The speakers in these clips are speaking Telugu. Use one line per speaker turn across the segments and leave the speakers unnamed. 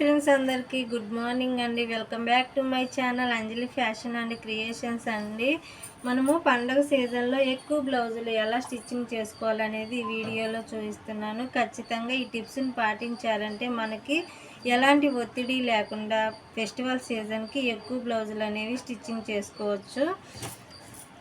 ఫ్రెండ్స్ అందరికీ గుడ్ మార్నింగ్ అండి. Welcome back to my channel Anjali Fashion and Creations అండి. మనము పండగ సీజన్లో ఎక్కువ బ్లౌజులు ఎలా స్టిచ్చింగ్ చేసుకోవాలనేది ఈ వీడియోలో చూపిస్తున్నాను. ఖచ్చితంగా ఈ టిప్స్ని పాటించాలంటే మనకి ఎలాంటి ఒత్తిడి లేకుండా ఫెస్టివల్ సీజన్కి ఎక్కువ బ్లౌజులు అనేవి స్టిచ్చింగ్ చేసుకోవచ్చు.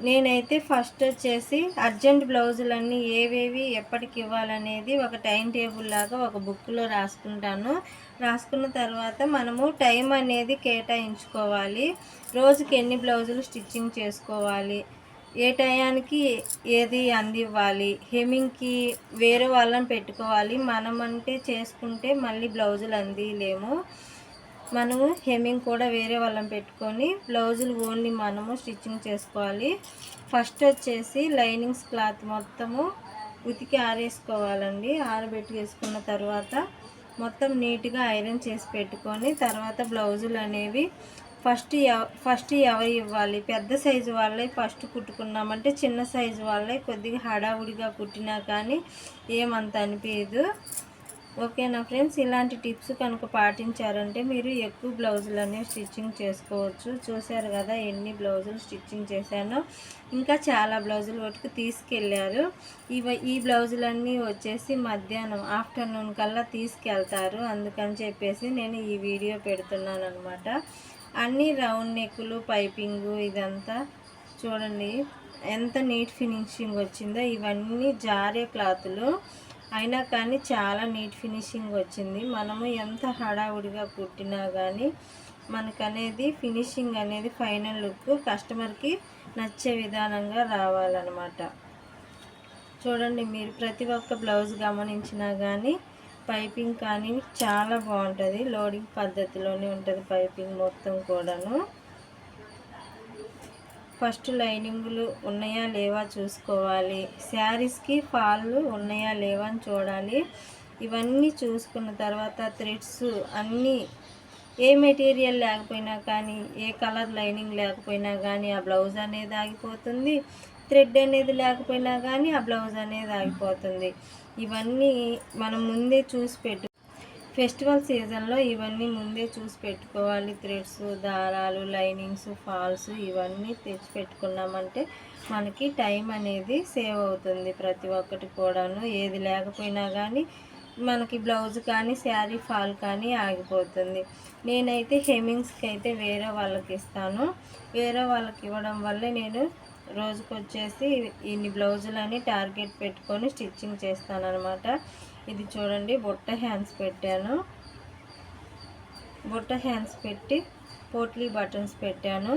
నేనైతే ఫస్ట్ వచ్చేసి అర్జెంట్ బ్లౌజులన్నీ ఏవేవి ఎప్పటికి ఇవ్వాలనేది ఒక టైం టేబుల్ లాగా ఒక బుక్లో రాసుకుంటాను. రాసుకున్న తర్వాత మనము టైం అనేది కేటాయించుకోవాలి. రోజుకి ఎన్ని బ్లౌజులు స్టిచ్చింగ్ చేసుకోవాలి? ఏ టయానికి ఏది అందివ్వాలి? హెమింగ్కి వేరే వాళ్ళని పెట్టుకోవాలి. మనం అంటే చేసుకుంటే మళ్ళీ బ్లౌజులు అందిలేము. మనము హెమింగ్ కూడా వేరే వాళ్ళని పెట్టుకొని బ్లౌజులు ఓన్లీ మనము స్టిచ్చింగ్ చేసుకోవాలి. ఫస్ట్ వచ్చేసి లైనింగ్స్ క్లాత్ మొత్తము ఉతికి ఆరేసుకోవాలండి. ఆరబెట్టి వేసుకున్న తర్వాత మొత్తం నీట్గా ఐరన్ చేసి పెట్టుకొని తర్వాత బ్లౌజులు అనేవి ఫస్ట్ ఫస్ట్ ఎవరు ఇవ్వాలి? పెద్ద సైజు వాళ్ళే ఫస్ట్ కుట్టుకున్నామంటే చిన్న సైజు వాళ్ళే కొద్దిగా హడావుడిగా కుట్టినా కానీ ఏమంత అనిపించదు ఓకేనా ఫ్రెండ్స్ ఇలాంటి టిప్స్ కనుక పాటించారంటే మీరు ఎక్కువ బ్లౌజులు స్టిచ్చింగ్ చేసుకోవచ్చు. చూశారు కదా ఎన్ని బ్లౌజులు స్టిచ్చింగ్ చేశానో. ఇంకా చాలా బ్లౌజులు ఒకటికి తీసుకెళ్ళారు ఇవ ఈ బ్లౌజులన్నీ వచ్చేసి మధ్యాహ్నం ఆఫ్టర్నూన్ కల్లా తీసుకెళ్తారు. అందుకని చెప్పేసి నేను ఈ వీడియో పెడుతున్నాను అనమాట అన్ని రౌండ్ నెక్కులు పైపింగు ఇదంతా చూడండి. ఎంత నీట్ ఫినిషింగ్ వచ్చిందో. ఇవన్నీ జారే క్లాతులు. అయినా కానీ చాలా నీట్ ఫినిషింగ్ వచ్చింది. మనము ఎంత హడావుడిగా కుట్టినా కానీ మనకనేది ఫినిషింగ్ అనేది ఫైనల్ లుక్ కస్టమర్కి నచ్చే విధానంగా రావాలన్నమాట. చూడండి మీరు ప్రతి ఒక్క బ్లౌజ్ గమనించినా కానీ పైపింగ్ కానీ చాలా బాగుంటుంది లోడింగ్ పద్ధతిలోనే ఉంటుంది పైపింగ్ మొత్తం కూడాను. ఫస్ట్ లైనింగులు ఉన్నాయా లేవా చూసుకోవాలి. శారీస్కి ఫాళ్ళు ఉన్నాయా లేవా అని చూడాలి. ఇవన్నీ చూసుకున్న తర్వాత థ్రెడ్స్ అన్నీ ఏ మెటీరియల్ లేకపోయినా కానీ ఏ కలర్ లైనింగ్ లేకపోయినా కానీ ఆ బ్లౌజ్ అనేది ఆగిపోతుంది. థ్రెడ్ అనేది లేకపోయినా కానీ ఆ బ్లౌజ్ అనేది ఆగిపోతుంది. ఇవన్నీ మనం ముందే చూసి పెట్టు ఫెస్టివల్ సీజన్లో ఇవన్నీ ముందే చూసి పెట్టుకోవాలి. థ్రెడ్స్ దారాలు లైనింగ్స్ ఫాల్స్ ఇవన్నీ తెచ్చి పెట్టుకున్నామంటే మనకి టైం అనేది సేవ్ అవుతుంది ప్రతి ఒక్కటి కూడాను. ఏది లేకపోయినా కానీ మనకి బ్లౌజ్ కానీ శారీ ఫాల్ కానీ ఆగిపోతుంది. నేనైతే హెమింగ్స్కి అయితే వేరే వాళ్ళకి ఇస్తాను. వేరే వాళ్ళకి ఇవ్వడం వల్లే నేను రోజుకొచ్చేసి ఇన్ని బ్లౌజులని టార్గెట్ పెట్టుకొని స్టిచ్చింగ్ చేస్తాను అనమాట ఇది చూడండి బుట్ట హ్యాండ్స్ పెట్టాను. బుట్ట హ్యాండ్స్ పెట్టి పోట్లీ బటన్స్ పెట్టాను.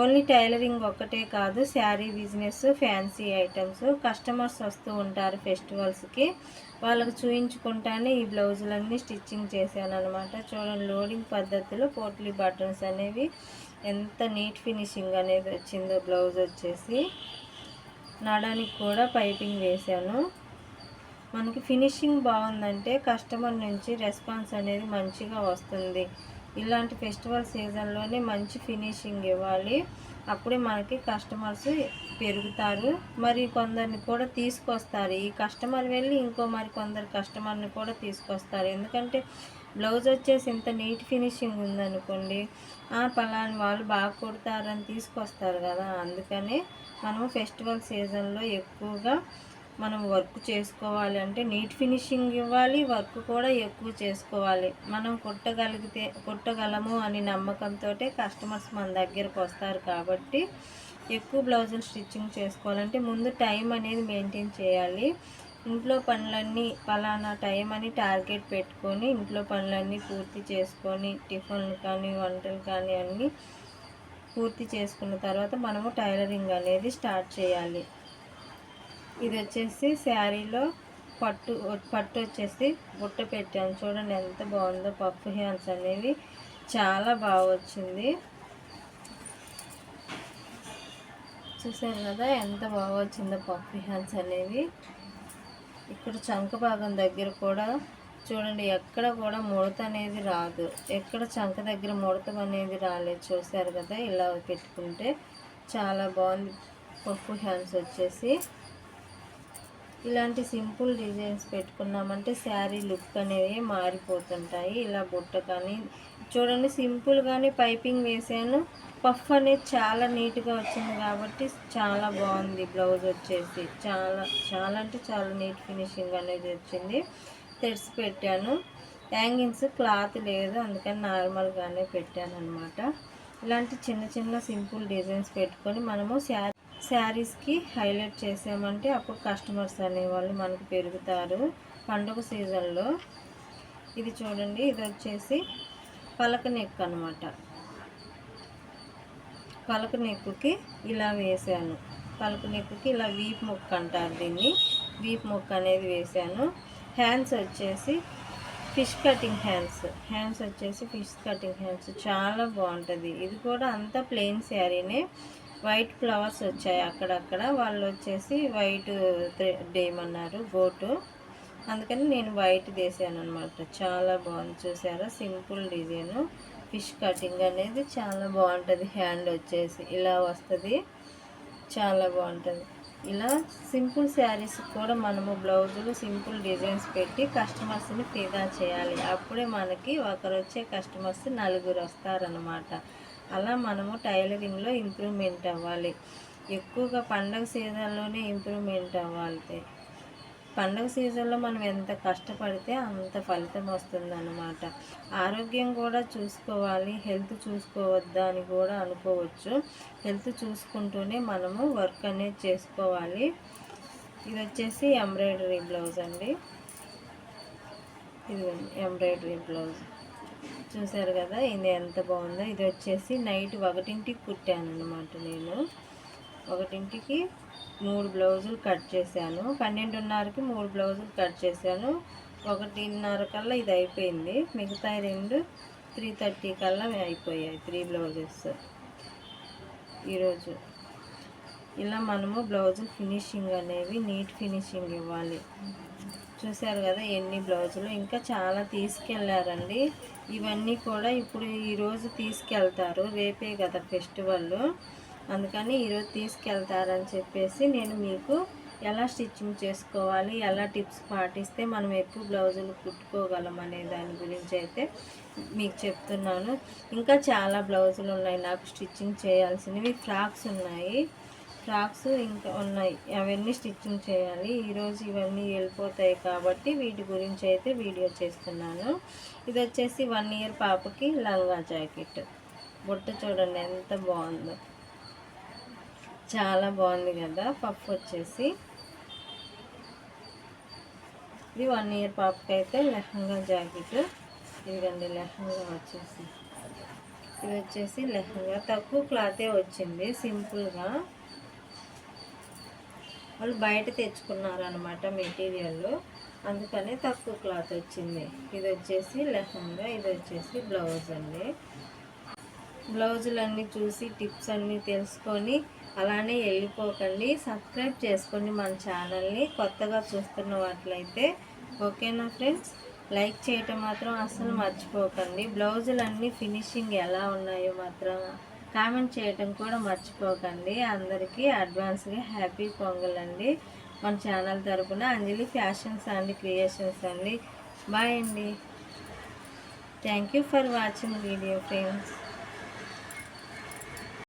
ఓన్లీ టైలరింగ్ ఒక్కటే కాదు sari business fancy items. Customers వస్తూ ఉంటారు ఫెస్టివల్స్కి. వాళ్ళకి చూయించుకుంటానే ఈ బ్లౌజులన్నీ స్టిచ్చింగ్ చేశాను అనమాట చూడండి లోడింగ్ పద్ధతిలో పోట్లీ బటన్స్ అనేవి ఎంత నీట్ ఫినిషింగ్ అనేది వచ్చిందో బ్లౌజ్ వచ్చేసి. నడానికి కూడా పైపింగ్ వేశాను. మనకి ఫినిషింగ్ బాగుందంటే కస్టమర్ నుంచి రెస్పాన్స్ అనేది మంచిగా వస్తుంది. ఇలాంటి ఫెస్టివల్ సీజన్లోనే మంచి ఫినిషింగ్ ఇవ్వాలి. అప్పుడే మనకి కస్టమర్స్ పెరుగుతారు. మరి కొందరిని కూడా తీసుకొస్తారు. ఈ కస్టమర్ వెళ్ళి ఇంకో మరి కొందరు కస్టమర్ని కూడా తీసుకొస్తారు. ఎందుకంటే బ్లౌజ్ వచ్చేసి ఇంత నీట్ ఫినిషింగ్ ఉందనుకోండి పలాని వాళ్ళు బాగా కుడతారని తీసుకొస్తారు కదా. అందుకనే మనము ఫెస్టివల్ సీజన్లో ఎక్కువగా మనం వర్క్ చేసుకోవాలి అంటే నీట్ ఫినిషింగ్ ఇవ్వాలి వర్క్ కూడా ఎక్కువ చేసుకోవాలి. మనం కుట్టగలిగితే కుట్టగలము అని నమ్మకంతో కస్టమర్స్ మన దగ్గరకు వస్తారు కాబట్టి ఎక్కువ బ్లౌజులు స్టిచ్చింగ్ చేసుకోవాలంటే ముందు టైం అనేది మెయింటైన్ చేయాలి. ఇంట్లో పనులన్నీ పలానా టైం అని టార్గెట్ పెట్టుకొని ఇంట్లో పనులన్నీ పూర్తి చేసుకొని టిఫిన్లు కానీ వంటలు కానీ అన్నీ పూర్తి చేసుకున్న తర్వాత మనము టైలరింగ్ అనేది స్టార్ట్ చేయాలి. ఇది వచ్చేసి శారీలో పట్టు పట్టు వచ్చేసి బుట్ట పెట్టాను. చూడండి ఎంత బాగుందో పప్పు హ్యాండ్స్ అనేవి. చాలా బాగా వచ్చింది. చూసారు కదా ఎంత బాగా వచ్చిందో పప్పు హ్యాండ్స్ అనేవి. ఇక్కడ చంక భాగం దగ్గర కూడా చూడండి ఎక్కడ కూడా ముడత అనేది రాదు. ఎక్కడ చంక దగ్గర ముడత అనేది రాలేదు. చూసారు కదా ఇలా పెట్టుకుంటే చాలా బాగుంది పప్పు హ్యాండ్స్ వచ్చేసి. ఇలాంటి సింపుల్ డిజైన్స్ పెట్టుకున్నామంటే శారీ లుక్ అనేది మారిపోతుంటాయి. ఇలా బుట్ట కానీ చూడండి సింపుల్గానే పైపింగ్ వేసాను. పఫ్ అనేది చాలా నీట్గా వచ్చింది కాబట్టి చాలా బాగుంది బ్లౌజ్ వచ్చేసి. చాలా చాలా అంటే చాలా నీట్ ఫినిషింగ్ అనేది వచ్చింది. తెరిచి పెట్టాను. హ్యాంగింగ్స్ క్లాత్ లేదు అందుకని నార్మల్గానే పెట్టాను అనమాట ఇలాంటి చిన్న చిన్న సింపుల్ డిజైన్స్ పెట్టుకొని మనము శారీ శారీస్కి హైలైట్ చేసామంటే అప్పుడు కస్టమర్స్ అనేవాళ్ళు మనకు పెరుగుతారు. పండుగ సీజన్లో ఇది చూడండి ఇది వచ్చేసి పలక నెక్ అనమాట పలక నెక్కుకి ఇలా వేసాను. పలక నెక్కుకి ఇలా వీప్ ముక్క అంటారు దీన్ని. వీప్ ముక్క అనేది వేసాను. హ్యాండ్స్ వచ్చేసి ఫిష్ కటింగ్ హ్యాండ్స్. హ్యాండ్స్ వచ్చేసి ఫిష్ కటింగ్ హ్యాండ్స్. చాలా బాగుంటుంది. ఇది కూడా అంతా ప్లెయిన్ శారీనే. వైట్ ఫ్లవర్స్ వచ్చాయి అక్కడక్కడ. వాళ్ళు వచ్చేసి వైట్ థ్రెడ్ వేయమన్నారు గోటు అందుకని నేను వైట్ వేసాను అనమాట చాలా బాగుంది చూసారా? Simple design. ఫిష్ కటింగ్ అనేది చాలా బాగుంటుంది. హ్యాండ్ వచ్చేసి ఇలా వస్తుంది. చాలా బాగుంటుంది. ఇలా సింపుల్ శారీస్ కూడా మనము బ్లౌజులు సింపుల్ డిజైన్స్ పెట్టి కస్టమర్స్ని ఫిదా చేయాలి. అప్పుడే మనకి ఒకరు వచ్చే కస్టమర్స్ నలుగురు వస్తారనమాట అలా మనము టైలరింగ్లో ఇంప్రూవ్మెంట్ అవ్వాలి. ఎక్కువగా పండగ సీజన్లోనే ఇంప్రూవ్మెంట్ అవ్వాలి. పండగ సీజన్లో మనం ఎంత కష్టపడితే అంత ఫలితం వస్తుందన్నమాట. ఆరోగ్యం కూడా చూసుకోవాలి. హెల్త్ చూసుకోవద్దా అని కూడా అనుకోవచ్చు. హెల్త్ చూసుకుంటూనే మనము వర్క్ అనేది చేసుకోవాలి. ఇది వచ్చేసి ఎంబ్రాయిడరీ బ్లౌజ్ అండి. ఇది ఎంబ్రాయిడరీ బ్లౌజ్. చూసారు కదా ఇది ఎంత బాగుందో. ఇది వచ్చేసి నైట్ ఒకటింటికి కుట్టాను అనమాట నేను. ఒకటింటికి మూడు బ్లౌజులు కట్ చేశాను. పన్నెండున్నరకి మూడు బ్లౌజులు కట్ చేశాను. ఒకటిన్నర కల్లా ఇది అయిపోయింది. మిగతా రెండు త్రీ థర్టీ కల్లా అయిపోయాయి త్రీ బ్లౌజెస్. ఈరోజు ఇలా మనము బ్లౌజు ఫినిషింగ్ అనేవి నీట్ ఫినిషింగ్ ఇవ్వాలి. చూశారు కదా ఎన్ని బ్లౌజులు. ఇంకా చాలా తీసుకెళ్ళారండి ఇవన్నీ కూడా ఇప్పుడు ఈరోజు తీసుకెళ్తారు. రేపే కదా ఫెస్టివల్. అందుకని ఈరోజు తీసుకెళ్తారని చెప్పేసి నేను మీకు ఎలా స్టిచ్చింగ్ చేసుకోవాలి ఎలా టిప్స్ పాటిస్తే మనం ఎక్కువ బ్లౌజులు కుట్టుకోగలం అనే దాని గురించి అయితే మీకు చెప్తున్నాను. ఇంకా చాలా బ్లౌజులు ఉన్నాయి. నాకు స్టిచ్చింగ్ చేయాల్సినవి ఫ్రాక్స్ ఉన్నాయి. ఫ్రాక్స్ ఇంకా ఉన్నాయి. అవన్నీ స్టిచ్చింగ్ చేయాలి. ఈరోజు ఇవన్నీ వెళ్ళిపోతాయి కాబట్టి వీటి గురించి అయితే వీడియో చేస్తున్నాను. ఇది వచ్చేసి వన్ ఇయర్ పాపకి లంగా జాకెట్. బుట్ట చూడండి ఎంత బాగుందో. చాలా బాగుంది కదా పప్ వచ్చేసి. ఇది వన్ ఇయర్ పాపకి అయితే లెహంగా జాకెట్. ఇదిగండి లెహంగా వచ్చేసి. ఇది వచ్చేసి లెహంగా. తక్కువ క్లాతే వచ్చింది. సింపుల్గా. వాళ్ళు బయట తెచ్చుకున్నారు అనమాట మెటీరియల్ అందుకని తక్కువ క్లాత్ వచ్చింది. ఇది వచ్చేసి లెహంగా ఇది వచ్చేసి బ్లౌజ్ అండి. బ్లౌజులన్నీ చూసి టిప్స్ అన్నీ తెలుసుకొని అలానే వెళ్ళిపోకండి. సబ్స్క్రైబ్ చేసుకోండి మన ఛానల్ని. కొత్తగా చూస్తున్న వాటిలైతే ఓకేనా ఫ్రెండ్స్? లైక్ చేయటం మాత్రం అస్సలు మర్చిపోకండి. బ్లౌజులు అన్నీ ఫినిషింగ్ ఎలా ఉన్నాయో మాత్రం కామెంట్ చేయటం కూడా మర్చిపోకండి. అందరికీ అడ్వాన్స్గా హ్యాపీ పొంగల్ అండి మన ఛానల్ తరపున అంజలి ఫ్యాషన్స్ అండ్ క్రియేషన్స్ అండి. బాయ్ అండి. Thank you for watching video friends.